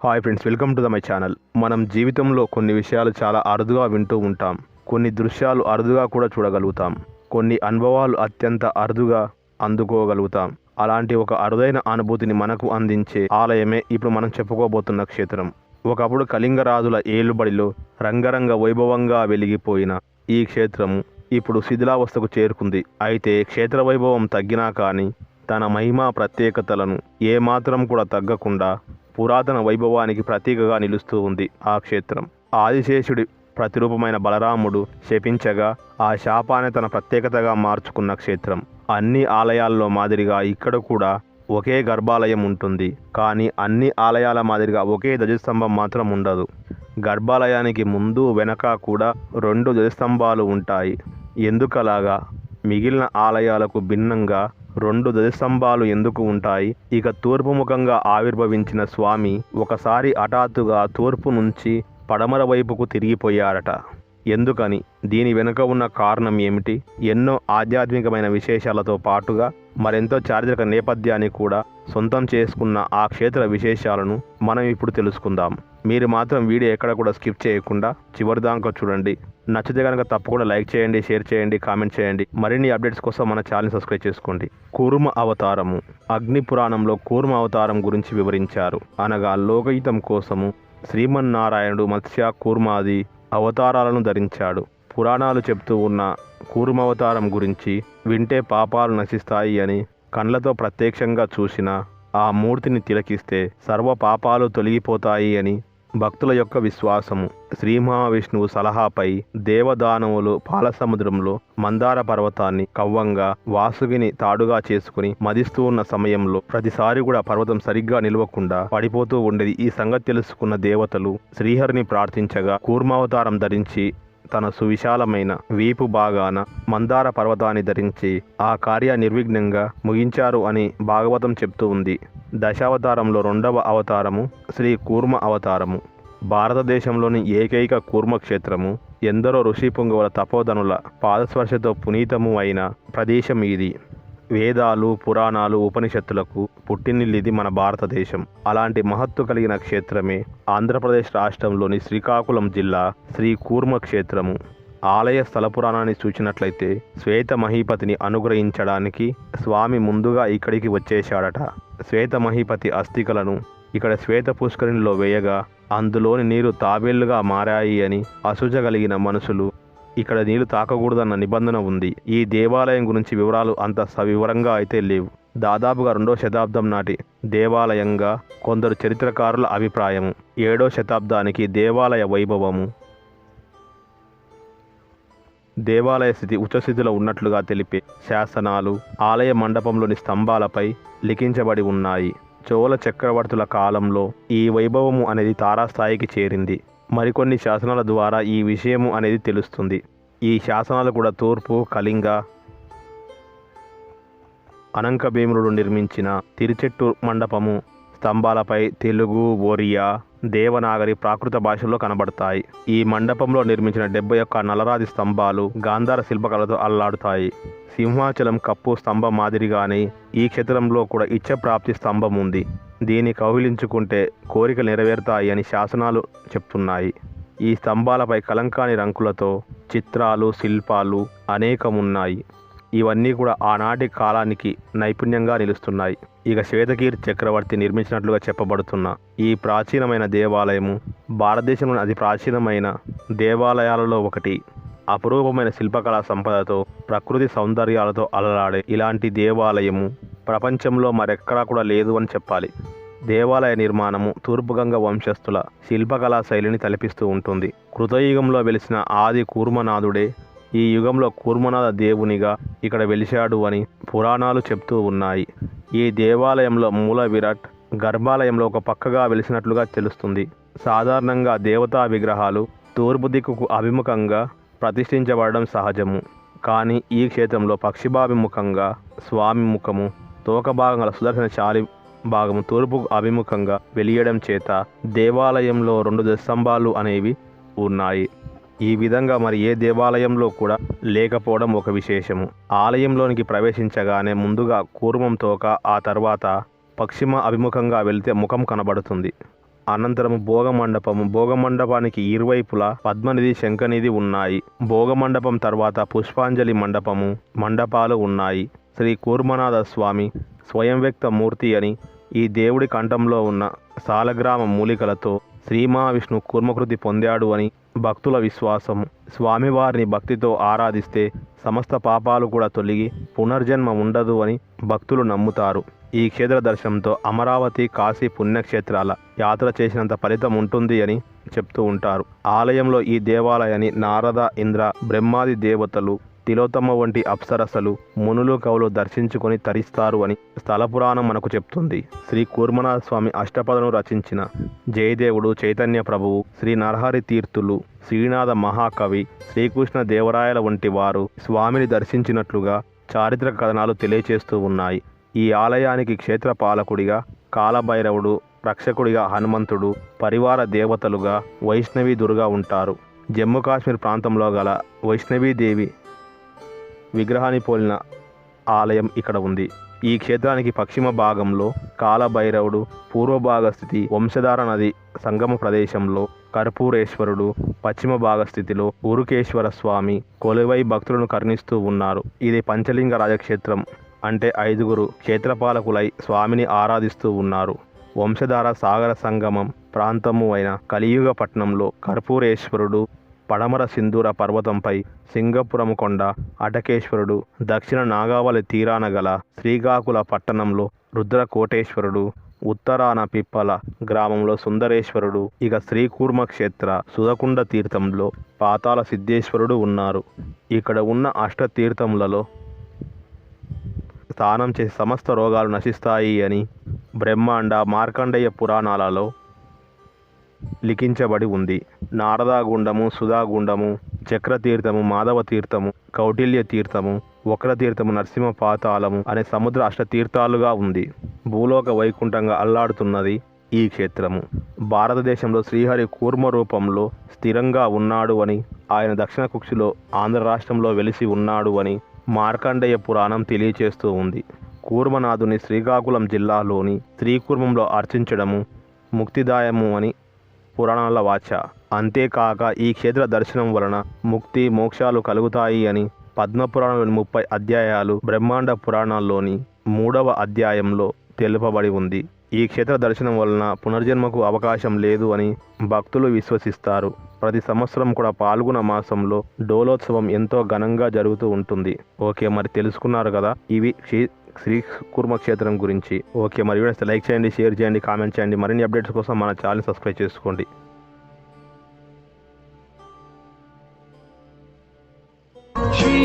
Hi friends welcome to the my channel మనం జీవితంలో కొన్ని విషయాలు చాలా అరుదుగా వింటూ ఉంటాం. కొన్ని దృశ్యాలు అరుదుగా కూడా చూడగలుగుతాం. కొన్ని అనుభవాలు అత్యంత అరుదుగా అందుకోగలుగుతాం. అలాంటి ఒక అరుదైన అనుభూతిని మనకు అందించే ఆలయమే ఇప్పుడు మనం చెప్పుకోబోతున్న క్షేత్రం. ఒకప్పుడు కళింగరాజుల ఏలుబడిలో రంగరంగ వైభవంగా వెలిగిపోయిన ఈ క్షేత్రము ఇప్పుడు శిథిలావస్థకు చేరుకుంది. అయితే క్షేత్ర వైభవం తగ్గినా కానీ తన మహిమా ప్రత్యేకతలను ఏమాత్రం కూడా తగ్గకుండా పురాతన వైభవానికి ప్రతీకగా నిలుస్తూ ఉంది ఆ క్షేత్రం. ఆదిశేషుడి ప్రతిరూపమైన బలరాముడు శపించగా ఆ శాపాన్ని తన ప్రత్యేకతగా మార్చుకున్న క్షేత్రం. అన్ని ఆలయాల్లో మాదిరిగా ఇక్కడ కూడా ఒకే గర్భాలయం ఉంటుంది. కానీ అన్ని ఆలయాల మాదిరిగా ఒకే ధ్వజస్తంభం మాత్రం ఉండదు. గర్భాలయానికి ముందు వెనక కూడా రెండు ధ్వజస్తంభాలు ఉంటాయి. ఎందుకలాగా? మిగిలిన ఆలయాలకు భిన్నంగా రెండు ధ్వజస్తంభాలు ఎందుకు ఉంటాయి? ఇక తూర్పు ముఖంగా ఆవిర్భవించిన స్వామి ఒకసారి హఠాత్తుగా తూర్పు నుంచి పడమర వైపుకు తిరిగిపోయారట. ఎందుకని? దీని వెనుక ఉన్న కారణం ఏమిటి? ఎన్నో ఆధ్యాత్మికమైన విశేషాలతో పాటుగా మరెంతో చారిత్రక నేపథ్యాన్ని కూడా సొంతం చేసుకున్న ఆ క్షేత్ర విశేషాలను మనం ఇప్పుడు తెలుసుకుందాం. మీరు మాత్రం వీడియో ఎక్కడ కూడా స్కిప్ చేయకుండా చివరిదాకా చూడండి. నచ్చితే కనుక తప్పకుండా లైక్ చేయండి షేర్ చేయండి కామెంట్ చేయండి. మరిన్ని అప్డేట్స్ కోసం మన ఛానల్ సబ్స్క్రైబ్ చేసుకోండి. కూర్మ అవతారము. అగ్ని పురాణంలో కూర్మ అవతారం గురించి వివరించారు. అనగా లోకహితం కోసము శ్రీమన్నారాయణుడు మత్స్య కూర్మాది అవతారాలను ధరించాడు. పురాణాలు చెప్తూ ఉన్న కూర్మావతారం గురించి వింటే పాపాలు నశిస్తాయి అని కండ్లతో ప్రత్యక్షంగా చూసిన ఆ మూర్తిని తిలకిస్తే సర్వ పాపాలు తొలగిపోతాయి అని భక్తుల యొక్క విశ్వాసము. శ్రీ మహావిష్ణువు సలహాపై దేవదానవులు పాలసముద్రంలో మందార పర్వతాన్ని కవ్వంగా వాసుగిని తాడుగా చేసుకుని మదిస్తూ ఉన్న సమయంలో ప్రతిసారి కూడా పర్వతం సరిగ్గా నిలవకుండా పడిపోతూ ఉండేది. ఈ సంగతి తెలుసుకున్న దేవతలు శ్రీహరిని ప్రార్థించగా కూర్మావతారం ధరించి తన సువిశాలమైన వీపు భాగాన మందార పర్వతాన్ని ధరించి ఆ కార్య నిర్విఘ్నంగా ముగించారు అని భాగవతం చెప్తూ ఉంది. దశావతారంలో రెండవ అవతారము శ్రీ కూర్మ అవతారము. భారతదేశంలోని ఏకైక కూర్మ క్షేత్రము ఎందరో ఋషి పుంగవుల తపోధనుల పాదస్పర్శతో పునీతము అయిన ప్రదేశం ఇది. వేదాలు పురాణాలు ఉపనిషత్తులకు పుట్టినిల్లిది మన భారతదేశం. అలాంటి మహత్తు కలిగిన క్షేత్రమే ఆంధ్రప్రదేశ్ రాష్ట్రంలోని శ్రీకాకుళం జిల్లా శ్రీ కూర్మ క్షేత్రము. ఆలయ స్థల పురాణాన్ని చూచినట్లయితే శ్వేత మహీపతిని అనుగ్రహించడానికి స్వామి ముందుగా ఇక్కడికి వచ్చేశాడట. శ్వేత మహీపతి అస్థికలను ఇక్కడ శ్వేత పుష్కరిణిలో వేయగా అందులోని నీరు తాబేళ్ళుగా మారాయి అని అసూచగలిగిన మనుషులు ఇక్కడ నీళ్ళు తాకకూడదన్న నిబంధన ఉంది. ఈ దేవాలయం గురించి వివరాలు అంత సవివరంగా అయితే లేవు. దాదాపుగా రెండో శతాబ్దం నాటి దేవాలయంగా కొందరు చరిత్రకారుల అభిప్రాయము. ఏడో శతాబ్దానికి దేవాలయ వైభవము దేవాలయ స్థితి ఉచ్చస్థితిలో ఉన్నట్లుగా తెలిపే శాసనాలు ఆలయ మండపంలోని స్తంభాలపై లిఖించబడి ఉన్నాయి. చోళ చక్రవర్తుల కాలంలో ఈ వైభవము అనేది తారాస్థాయికి చేరింది. మరికొన్ని శాసనాల ద్వారా ఈ విషయము అనేది తెలుస్తుంది. ఈ శాసనాలు కూడా తూర్పు కళింగ అనంకభీముడు నిర్మించిన తిరుచెట్టు మండపము స్తంభాలపై తెలుగు ఒరియా దేవనాగరి ప్రాకృత భాషల్లో కనబడతాయి. ఈ మండపంలో నిర్మించిన డెబ్బై ఒక్క నలరాది స్తంభాలు గాంధార శిల్పకళతో అల్లాడుతాయి. సింహాచలం కప్పు స్తంభం మాదిరిగానే ఈ క్షేత్రంలో కూడా ఇచ్చప్రాప్తి స్తంభం ఉంది. దీన్ని కౌగిలించుకుంటే కోరికలు నెరవేరుతాయి అని శాసనాలు చెప్తున్నాయి. ఈ స్తంభాలపై కలంకాని రంకులతో చిత్రాలు శిల్పాలు అనేకమున్నాయి. ఇవన్నీ కూడా ఆనాటి కాలానికి నైపుణ్యంగా నిలుస్తున్నాయి. ఇక శ్వేతకీర్ చక్రవర్తి నిర్మించినట్లుగా చెప్పబడుతున్న ఈ ప్రాచీనమైన దేవాలయము భారతదేశంలోని అతి ప్రాచీనమైన దేవాలయాలలో ఒకటి. అపురూపమైన శిల్పకళా సంపదతో ప్రకృతి సౌందర్యాలతో అలలాడే ఇలాంటి దేవాలయము ప్రపంచంలో మరెక్కడా కూడా లేదు అని చెప్పాలి. దేవాలయ నిర్మాణము తూర్పుగంగ వంశస్థుల శిల్పకళా శైలిని తలపిస్తూ ఉంటుంది. కృతయుగంలో వెలిసిన ఆది కూర్మనాథుడే ఈ యుగంలో కూర్మనాథ దేవునిగా ఇక్కడ వెలిశాడు అని పురాణాలు చెప్తూ ఉన్నాయి. ఈ దేవాలయంలో మూల విరాట్ గర్భాలయంలో ఒక పక్కగా వెలిసినట్లుగా తెలుస్తుంది. సాధారణంగా దేవతా విగ్రహాలు తూర్పు దిక్కుకు అభిముఖంగా ప్రతిష్ఠించబడడం సహజము. కానీ ఈ క్షేత్రంలో పక్షిభాభిముఖంగా స్వామి ముఖము తోక భాగం గల సుదర్శన చాలి భాగము తూర్పుకు అభిముఖంగా వెలియడం చేత దేవాలయంలో రెండు దశస్తంభాలు అనేవి ఉన్నాయి. ఈ విధంగా మరి ఏ దేవాలయంలో కూడా లేకపోవడం ఒక విశేషము. ఆలయంలోనికి ప్రవేశించగానే ముందుగా కూర్మం తోక ఆ తర్వాత పశ్చిమ అభిముఖంగా వెళ్తే ముఖం కనబడుతుంది. అనంతరం భోగమండపము. భోగమండపానికి ఇరువైపులా పద్మనిధి శంఖనిధి ఉన్నాయి. భోగమండపం తర్వాత పుష్పాంజలి మండపము మండపాలు ఉన్నాయి. శ్రీ కూర్మనాథ స్వామి స్వయం వ్యక్త మూర్తి అని ఈ దేవుడి కంఠంలో ఉన్న సాలగ్రామ మూలికలతో శ్రీ మహావిష్ణు కూర్మకృతి పొందాడు అని భక్తుల విశ్వాసం స్వామివారిని భక్తితో ఆరాధిస్తే సమస్త పాపాలు కూడా తొలగి పునర్జన్మ ఉండదు అని భక్తులు నమ్ముతారు. ఈ క్షేత్ర దర్శనంతో అమరావతి కాశీ పుణ్యక్షేత్రాల యాత్ర చేసినంత ఫలితం ఉంటుంది అని చెప్తూ ఉంటారు. ఆలయంలో ఈ దేవాలయాన్ని నారద ఇంద్ర బ్రహ్మాది దేవతలు తిలోతమ్మ వంటి అప్సరసలు మునులు కవులు దర్శించుకొని తరిస్తారు అని స్థల పురాణం మనకు చెప్తుంది. శ్రీ కూర్మనాథ స్వామి అష్టపదను రచించిన జయదేవుడు చైతన్య ప్రభువు శ్రీ నరహరి తీర్థులు శ్రీనాథ మహాకవి శ్రీకృష్ణ దేవరాయల వంటి వారు స్వామిని దర్శించినట్లుగా చారిత్రక కథనాలు తెలియచేస్తూ ఉన్నాయి. ఈ ఆలయానికి క్షేత్ర పాలకుడిగా కాలభైరవుడు రక్షకుడిగా హనుమంతుడు పరివార దేవతలుగా వైష్ణవి దుర్గా ఉంటారు. జమ్మూ కాశ్మీర్ ప్రాంతంలో గల వైష్ణవీదేవి విగ్రహాన్ని పోలిన ఆలయం ఇక్కడ ఉంది. ఈ క్షేత్రానికి పశ్చిమ భాగంలో కాలభైరవుడు పూర్వ భాగస్థితి వంశధార నది సంగమ ప్రదేశంలో కర్పూరేశ్వరుడు పశ్చిమ భాగస్థితిలో ఊరుకేశ్వర స్వామి కొలువై భక్తులను కరుణిస్తూ ఉన్నారు. ఇది పంచలింగ రాజక్షేత్రం అంటే ఐదుగురు క్షేత్రపాలకులై స్వామిని ఆరాధిస్తూ ఉన్నారు. వంశధార సాగర సంగమం ప్రాంతము అయిన కలియుగ పట్టణంలో కర్పూరేశ్వరుడు పడమర సింధూర పర్వతంపై సింగపురం కొండ అటకేశ్వరుడు దక్షిణ నాగావళి తీరాన గల శ్రీకాకుళ పట్టణంలో రుద్రకోటేశ్వరుడు ఉత్తరాన పిప్పల గ్రామంలో సుందరేశ్వరుడు ఇక శ్రీకూర్మ క్షేత్ర సుధకుండ తీర్థంలో పాతాల సిద్ధేశ్వరుడు ఉన్నారు. ఇక్కడ ఉన్న అష్టతీర్థములలో స్నానం చేసి సమస్త రోగాలు నశిస్తాయి అని బ్రహ్మాండ మార్కండేయ పురాణాలలో లిఖించబడి ఉంది. నారదాగుండము సుధాగుండము చక్రతీర్థము మాధవ తీర్థము కౌటిల్య తీర్థము వక్రతీర్థము నరసింహ పాతాళము అనే సముద్ర అష్టతీర్థాలుగా ఉంది. భూలోక వైకుంఠంగా అల్లాడుతున్నది ఈ క్షేత్రము. భారతదేశంలో శ్రీహరి కూర్మ రూపంలో స్థిరంగా ఉన్నాడు అని ఆయన దక్షిణ కుక్షిలో ఆంధ్ర రాష్ట్రంలో వెలిసి ఉన్నాడు అని మార్కండేయ పురాణం తెలియచేస్తూ ఉంది. కూర్మనాథుని శ్రీకాకుళం జిల్లాలోని శ్రీకూర్మంలో అర్చించడము ముక్తిదాయము అని పురాణాల వాచ. అంతేకాక ఈ క్షేత్ర దర్శనం వలన ముక్తి మోక్షాలు కలుగుతాయి అని పద్మపురాణంలోని ముప్పై అధ్యాయాలు బ్రహ్మాండ పురాణాల్లోని మూడవ అధ్యాయంలో తెలుపబడి ఉంది. ఈ క్షేత్ర దర్శనం వలన పునర్జన్మకు అవకాశం లేదు అని భక్తులు విశ్వసిస్తారు. ప్రతి సంవత్సరం కూడా పాల్గొన మాసంలో డోలోత్సవం ఎంతో ఘనంగా జరుగుతూ ఉంటుంది. ఓకే మరి తెలుసుకున్నారు కదా? ఇవి శ్రీ శ్రీ కుర్మ క్షేత్రం గురించి. ఓకే మరి వీడియోస్ లైక్ చేయండి షేర్ చేయండి కామెంట్ చేయండి. మరిన్ని అప్డేట్స్ కోసం మన ఛానల్ సబ్స్క్రైబ్ చేసుకోండి. శ్రీ